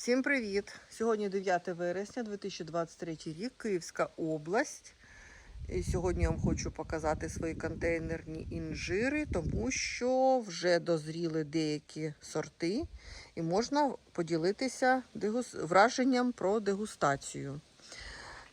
Всім привіт! Сьогодні 9 вересня 2023 рік, Київська область. І сьогодні я вам хочу показати свої контейнерні інжири, тому що вже дозріли деякі сорти, і можна поділитися враженням про дегустацію.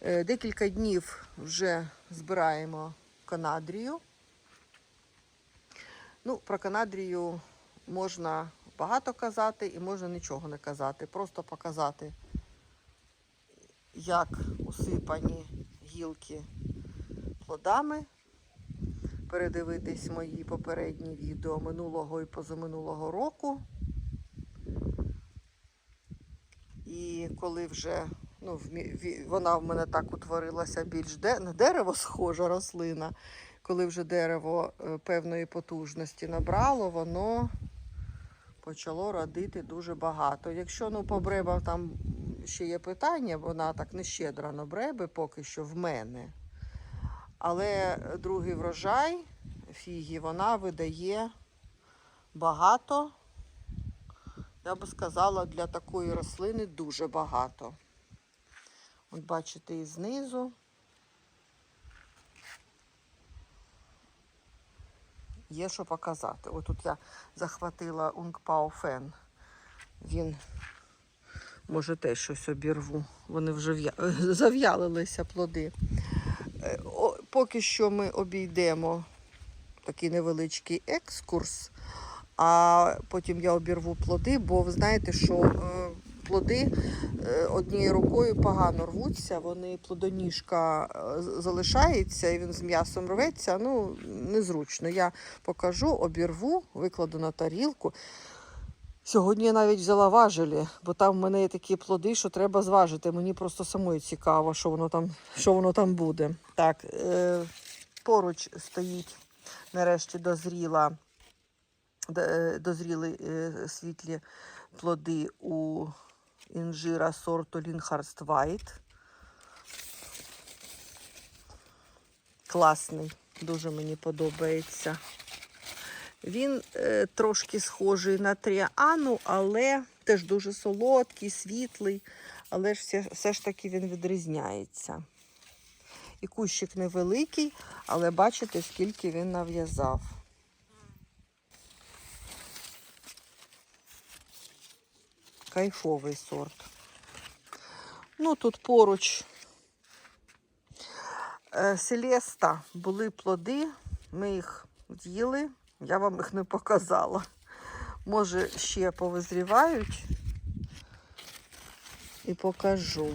Е, Декілька днів вже збираємо канадрію. Ну, про канадрію можна багато казати і можна нічого не казати. Просто показати, як усипані гілки плодами. Передивитись мої попередні відео минулого і позаминулого року. І коли вже ну, вона в мене так утворилася більш де, на дерево схожа рослина, коли вже дерево е, певної потужності набрало, воно почало родити дуже багато. Якщо ну, по бребам там ще є питання, вона так не щедра на бреби поки що в мене. Але другий врожай фігі вона видає багато. Я би сказала, для такої рослини дуже багато. От бачите, і знизу. Є що показати. Ось тут я захватила Унгпао Фен. Він може теж щось обірву. Вони вже в'я- зав'ялилися плоди. Е, Поки що ми обійдемо такий невеличкий екскурс, а потім я обірву плоди, бо ви знаєте, що е, плоди е, однією рукою погано рвуться, вони плодоніжка е, залишається і він з м'ясом рветься. Ну, незручно. Я покажу, обірву, викладу на тарілку. Сьогодні я навіть взяла важелі, бо там в мене є такі плоди, що треба зважити. Мені просто самої цікаво, що воно там, що воно там буде. Так, е, поруч стоїть, нарешті дозріла, е, дозріли світлі плоди у інжира сорту Лінхарст Вайт. Класний, дуже мені подобається. Він е, трошки схожий на тріану, але теж дуже солодкий, світлий, але ж все, все ж таки він відрізняється. І кущик невеликий, але бачите, скільки він нав'язав. Кайфовий сорт. Ну, тут поруч е, Селеста були плоди, ми їх з'їли, я вам їх не показала. Може, ще повизрівають і покажу.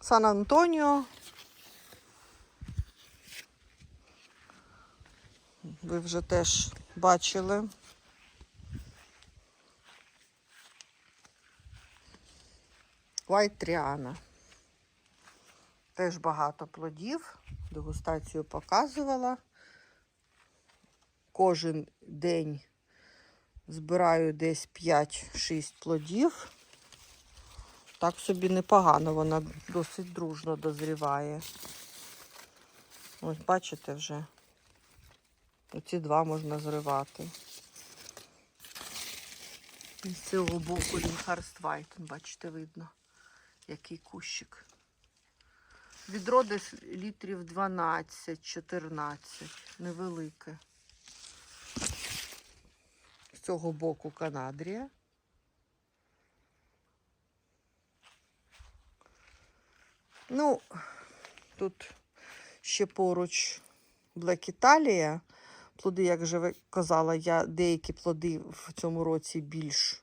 Сан Антоніо. Ви вже теж бачили. White Тріана. Теж багато плодів. Дегустацію показувала. Кожен день збираю десь 5-6 плодів. Так собі непогано, вона досить дружно дозріває. Ось бачите вже. Оці два можна зривати. І з цього боку Лінхарст бачите, видно, який кущик. Відро десь літрів 12-14, невелике. З цього боку Канадрія. Ну, тут ще поруч Блек Італія. Плоди, як вже казала, я деякі плоди в цьому році більш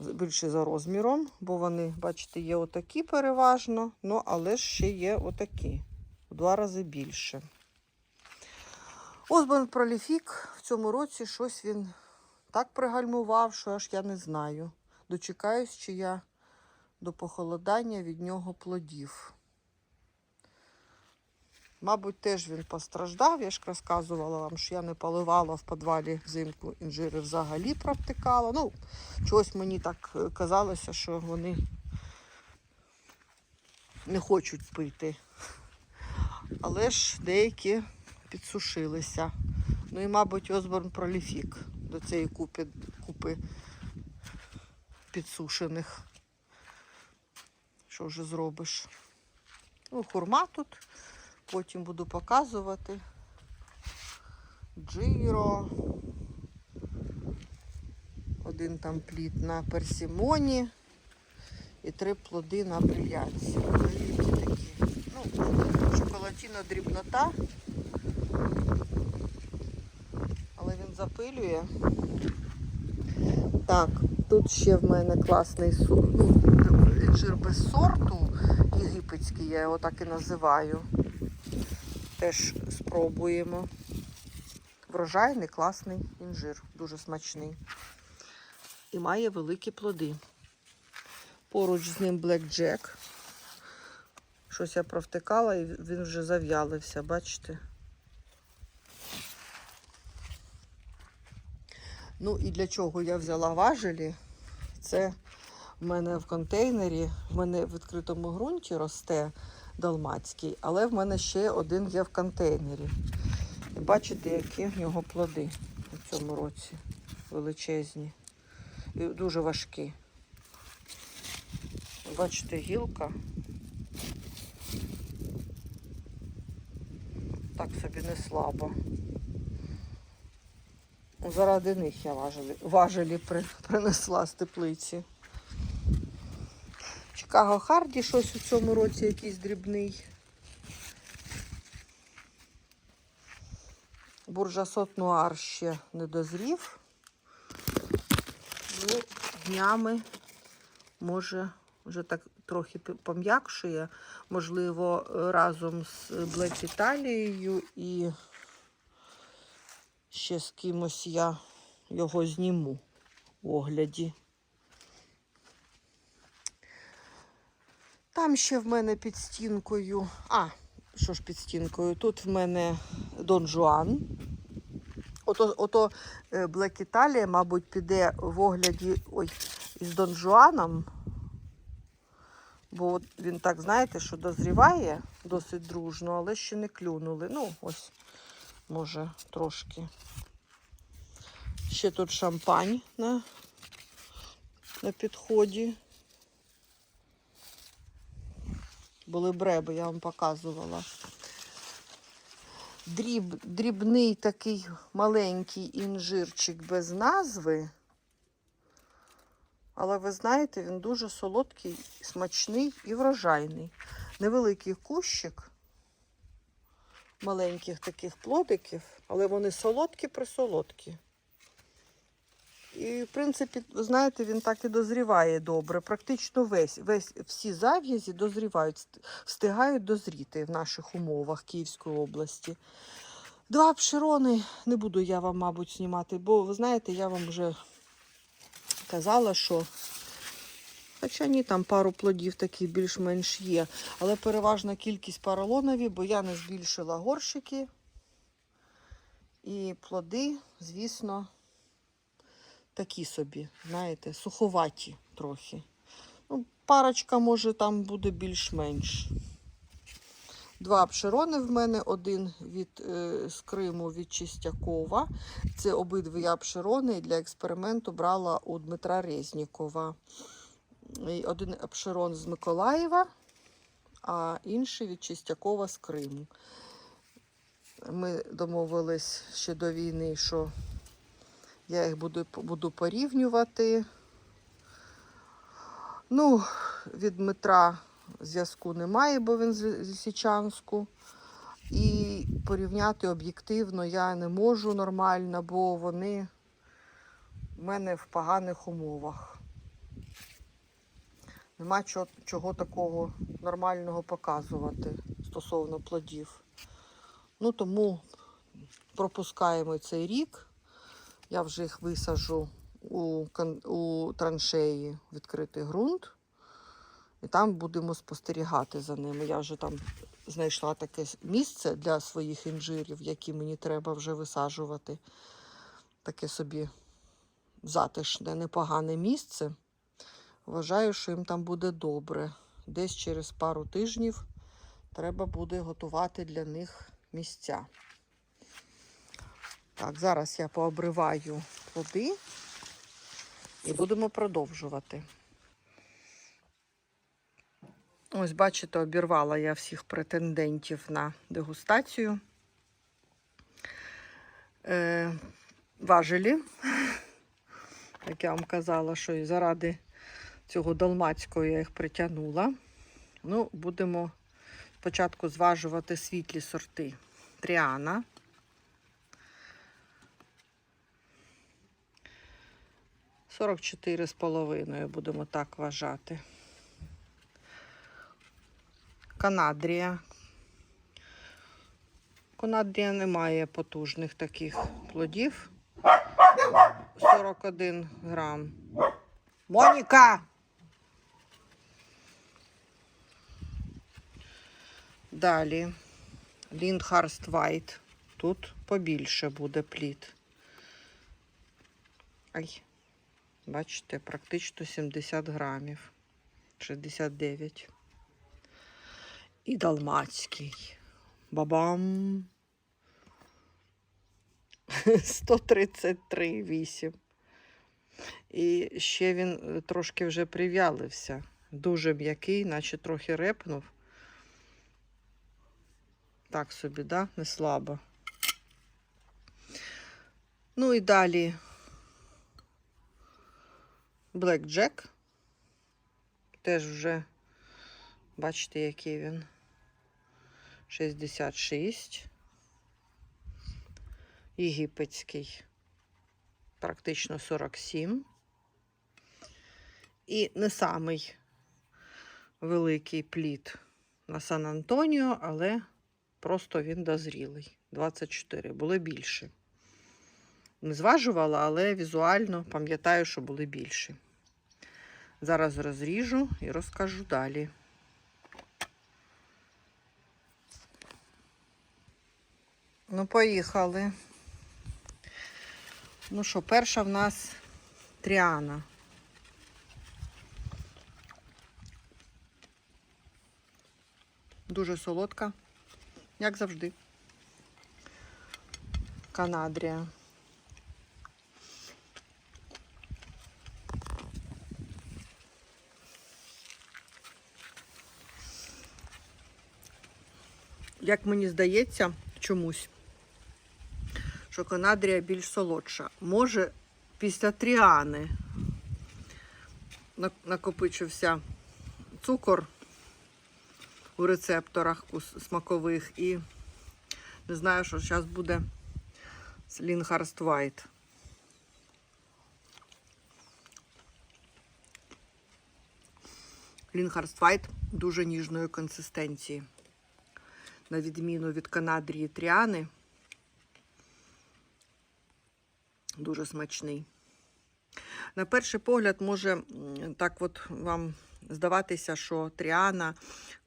більше за розміром, бо вони, бачите, є отакі переважно, ну, але ж ще є отакі, в два рази більше. Осборн Проліфік в цьому році щось він так пригальмував, що аж я не знаю. Дочекаюсь, чи я до похолодання від нього плодів. Мабуть, теж він постраждав. Я ж розказувала вам, що я не поливала в підвалі взимку інжири взагалі провтикала. Ну, чогось мені так е, казалося, що вони не хочуть пити. Але ж деякі підсушилися. Ну і, мабуть, Осборн проліфік до цієї купи, купи підсушених. Що вже зробиш? Ну, хурма тут. Потім буду показувати. Джиро. Один там плід на персимоні і три плоди на брильянці. Великі такі. Ну, шоколатіна дрібнота. Але він запилює. Так, тут ще в мене класний су- ну, інжир без сорту. Єгипетський, я його так і називаю. Теж спробуємо. Врожайний, класний інжир, дуже смачний. І має великі плоди. Поруч з ним Black Jack. Щось я провтикала і він вже зав'ялився, бачите? Ну і для чого я взяла важелі? Це в мене в контейнері, в мене в відкритому ґрунті росте далмацький, але в мене ще один є в контейнері. Бачите, які в нього плоди у цьому році величезні і дуже важкі. Бачите, гілка. Так собі не слабо. Заради них я важелі, важелі при, принесла з теплиці. Чикаго Харді щось у цьому році якийсь дрібний. Буржасот Нуар ще не дозрів. Ну, днями може вже так трохи пом'якшує. Можливо, разом з Блек Італією і ще з кимось я його зніму в огляді. Там ще в мене під стінкою. А, що ж під стінкою? Тут в мене Дон Жуан. Ото, ото е, Блек Італія, мабуть, піде в огляді ой, із Дон Жуаном. Бо от він так, знаєте, що дозріває досить дружно, але ще не клюнули. Ну, ось, може, трошки. Ще тут шампань на, на підході. Були бреби, я вам показувала. Дріб, дрібний такий маленький інжирчик без назви. Але ви знаєте, він дуже солодкий, смачний і врожайний. Невеликий кущик маленьких таких плодиків, але вони солодкі присолодкі. І, в принципі, знаєте, він так і дозріває добре. Практично весь, весь всі зав'язі дозрівають, встигають дозріти в наших умовах Київської області. Два пшерони не буду я вам, мабуть, знімати, бо ви знаєте, я вам вже казала, що. Хоча ні, там пару плодів таких більш-менш є. Але переважна кількість паралонові, бо я не збільшила горщики. І плоди, звісно, такі собі, знаєте, суховаті трохи. Ну, парочка, може, там буде більш-менш. Два обширони в мене, один від, е, з Криму від Чистякова. Це обидві обширони для експерименту брала у Дмитра Резнікова. І Один обширон з Миколаєва, а інший від Чистякова з Криму. Ми домовились ще до війни, що я їх буду, буду порівнювати. Ну, від Дмитра зв'язку немає, бо він з Січанську. І порівняти об'єктивно я не можу нормально, бо вони в мене в поганих умовах. Нема чого, чого такого нормального показувати стосовно плодів. Ну, тому пропускаємо цей рік. Я вже їх висаджу у, у траншеї відкритий ґрунт. І там будемо спостерігати за ними. Я вже там знайшла таке місце для своїх інжирів, які мені треба вже висаджувати. Таке собі затишне, непогане місце. Вважаю, що їм там буде добре. Десь через пару тижнів треба буде готувати для них місця. Так, зараз я пообриваю плоди і будемо продовжувати. Ось, бачите, обірвала я всіх претендентів на дегустацію. Е, важелі, як я вам казала, що і заради цього далмацького я їх притягнула. Ну, будемо спочатку зважувати світлі сорти Тріана. Сорок чотири з половиною будемо так вважати. Канадрія. Канадрія не має потужних таких плодів. 41 грам. Моніка! Далі. Ліндхарст Вайт. Тут побільше буде плід. Ай, бачите, практично 70 грамів. 69. І далмацький. Бабам. 133,8. І ще він е, трошки вже прив'ялився. Дуже м'який, наче трохи репнув. Так собі, да? Не слабо. Ну і далі Black Jack. Теж вже, бачите, який він. 66. Єгипетський. Практично 47. І не самий великий плід на Сан Антоніо, але просто він дозрілий. 24. Були більше. Не зважувала, але візуально пам'ятаю, що були більші. Зараз розріжу і розкажу далі. Ну, поїхали. Ну що, перша в нас Тріана. Дуже солодка, як завжди. Канадрія. Як мені здається, чомусь, що Канадрія більш солодша. Може, після тріани накопичився цукор у рецепторах смакових і не знаю, що зараз буде з Лінхарст Вайт. Лінхарст Вайт дуже ніжної консистенції. На відміну від Канадрії Тріани. Дуже смачний. На перший погляд, може так от вам здаватися, що Тріана,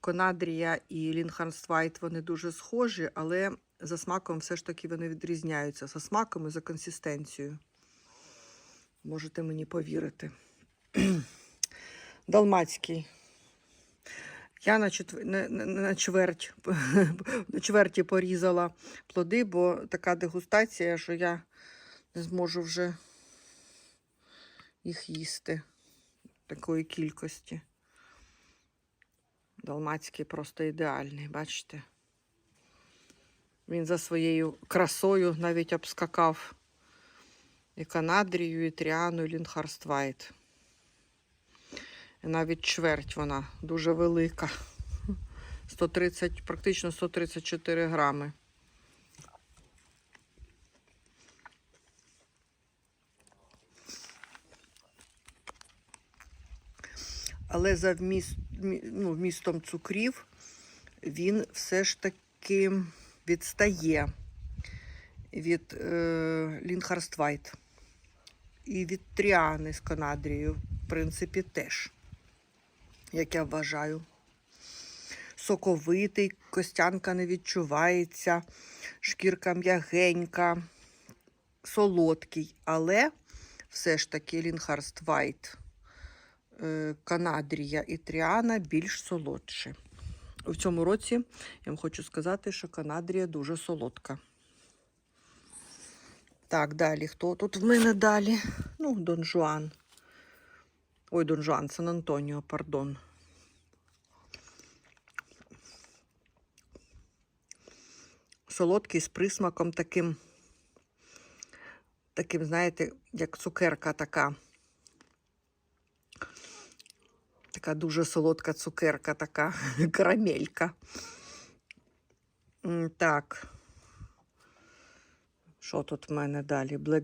Конадрія і Лінхарнствайт вони дуже схожі, але за смаком все ж таки вони відрізняються. За смаком і за консистенцією. Можете мені повірити. Далмацький. Я на, четвер... на, на, чверть... на чверті порізала плоди, бо така дегустація, що я не зможу вже їх їсти такої кількості. Далмацький просто ідеальний, бачите? Він за своєю красою навіть обскакав і Канадрію, і Тріану, і Лінхарствайт. Навіть чверть вона дуже велика. 130, практично 134 грами. Але за вміст, ну, вмістом цукрів він все ж таки відстає від е, Лінхарствайт. І від Тріани з Канадрією, в принципі, теж, як я вважаю. Соковитий, костянка не відчувається, шкірка м'ягенька, солодкий, але все ж таки Лінхарст Вайт, е, Канадрія і Тріана більш солодші. В цьому році я вам хочу сказати, що Канадрія дуже солодка. Так, далі. Хто тут в мене далі? Ну, Дон Жуан. Ой, Дон Жуан, Сан Антоніо, пардон. Солодкий з присмаком таким, таким, знаєте, як цукерка така. Така дуже солодка цукерка, така карамелька. Так. Що тут в мене далі? Блек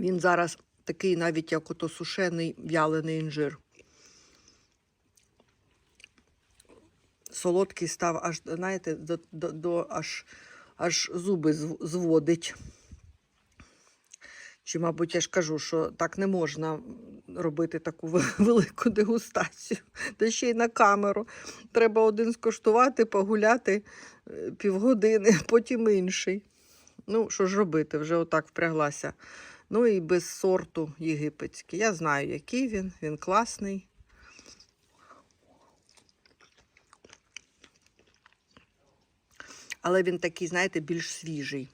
Він зараз такий навіть як ото сушений вялений інжир. Солодкий став аж, знаєте, до, до, до аж, аж зуби зводить. Чи, мабуть, я ж кажу, що так не можна робити таку велику дегустацію. Та ще й на камеру. Треба один скуштувати, погуляти е, півгодини, потім інший. Ну, що ж робити, вже отак впряглася. Ну і без сорту єгипетський. Я знаю, який він, він класний. Але він такий, знаєте, більш свіжий.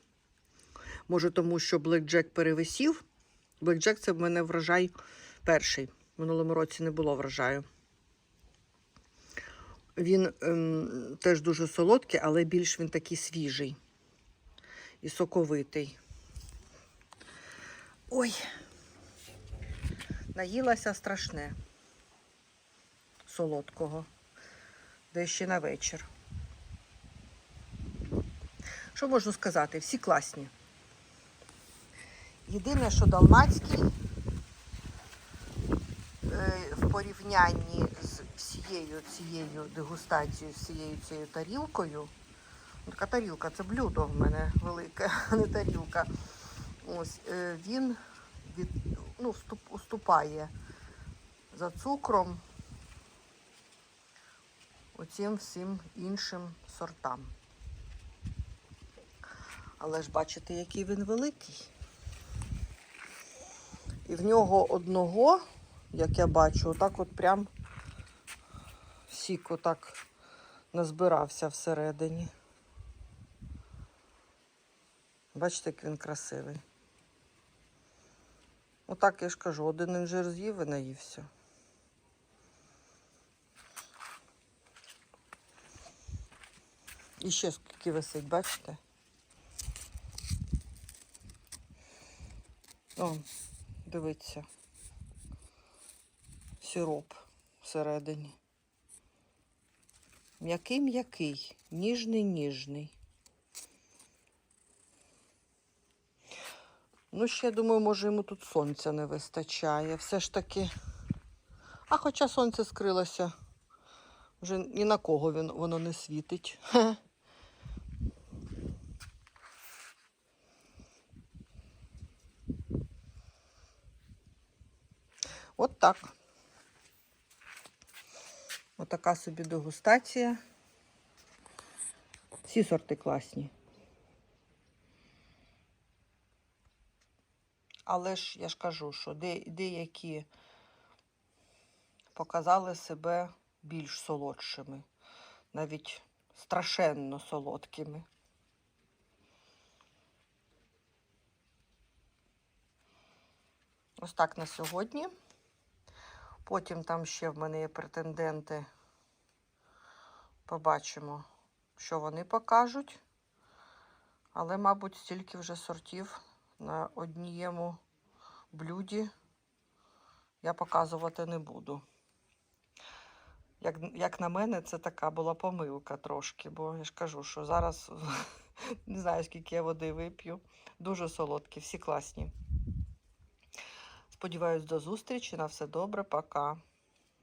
Може, тому що блекджек перевисів. Блекджек це в мене врожай перший. В минулому році не було врожаю. Він ем, теж дуже солодкий, але більш він такий свіжий і соковитий. Ой, наїлася страшне солодкого. Де ще на вечір. Що можу сказати? Всі класні. Єдине, що далмацький е, в порівнянні з всією цією дегустацією, з всією цією тарілкою. ну, Така тарілка, це блюдо в мене велике, а не тарілка. Ось е, він від, ну, уступає за цукром оцим всім іншим сортам. Але ж бачите, який він великий. І в нього одного, як я бачу, отак от прям сік отак назбирався всередині. Бачите, як він красивий. Отак я ж кажу, один інжир з'їв і наївся. І ще скільки висить, бачите? О, дивіться. Сироп всередині. М'який м'який, ніжний ніжний. Ну, ще думаю, може йому тут сонця не вистачає. Все ж таки. А хоча сонце скрилося, вже ні на кого він, воно не світить. От так. Отака собі дегустація. Всі сорти класні. Але ж я ж кажу, що де, деякі показали себе більш солодшими, навіть страшенно солодкими. Ось так на сьогодні. Потім там ще в мене є претенденти. Побачимо, що вони покажуть. Але, мабуть, стільки вже сортів на однієму блюді я показувати не буду. Як, як на мене, це така була помилка трошки, бо я ж кажу, що зараз не знаю, скільки я води вип'ю. Дуже солодкі, всі класні. Сподіваюсь, до зустрічі. На все добре, пока.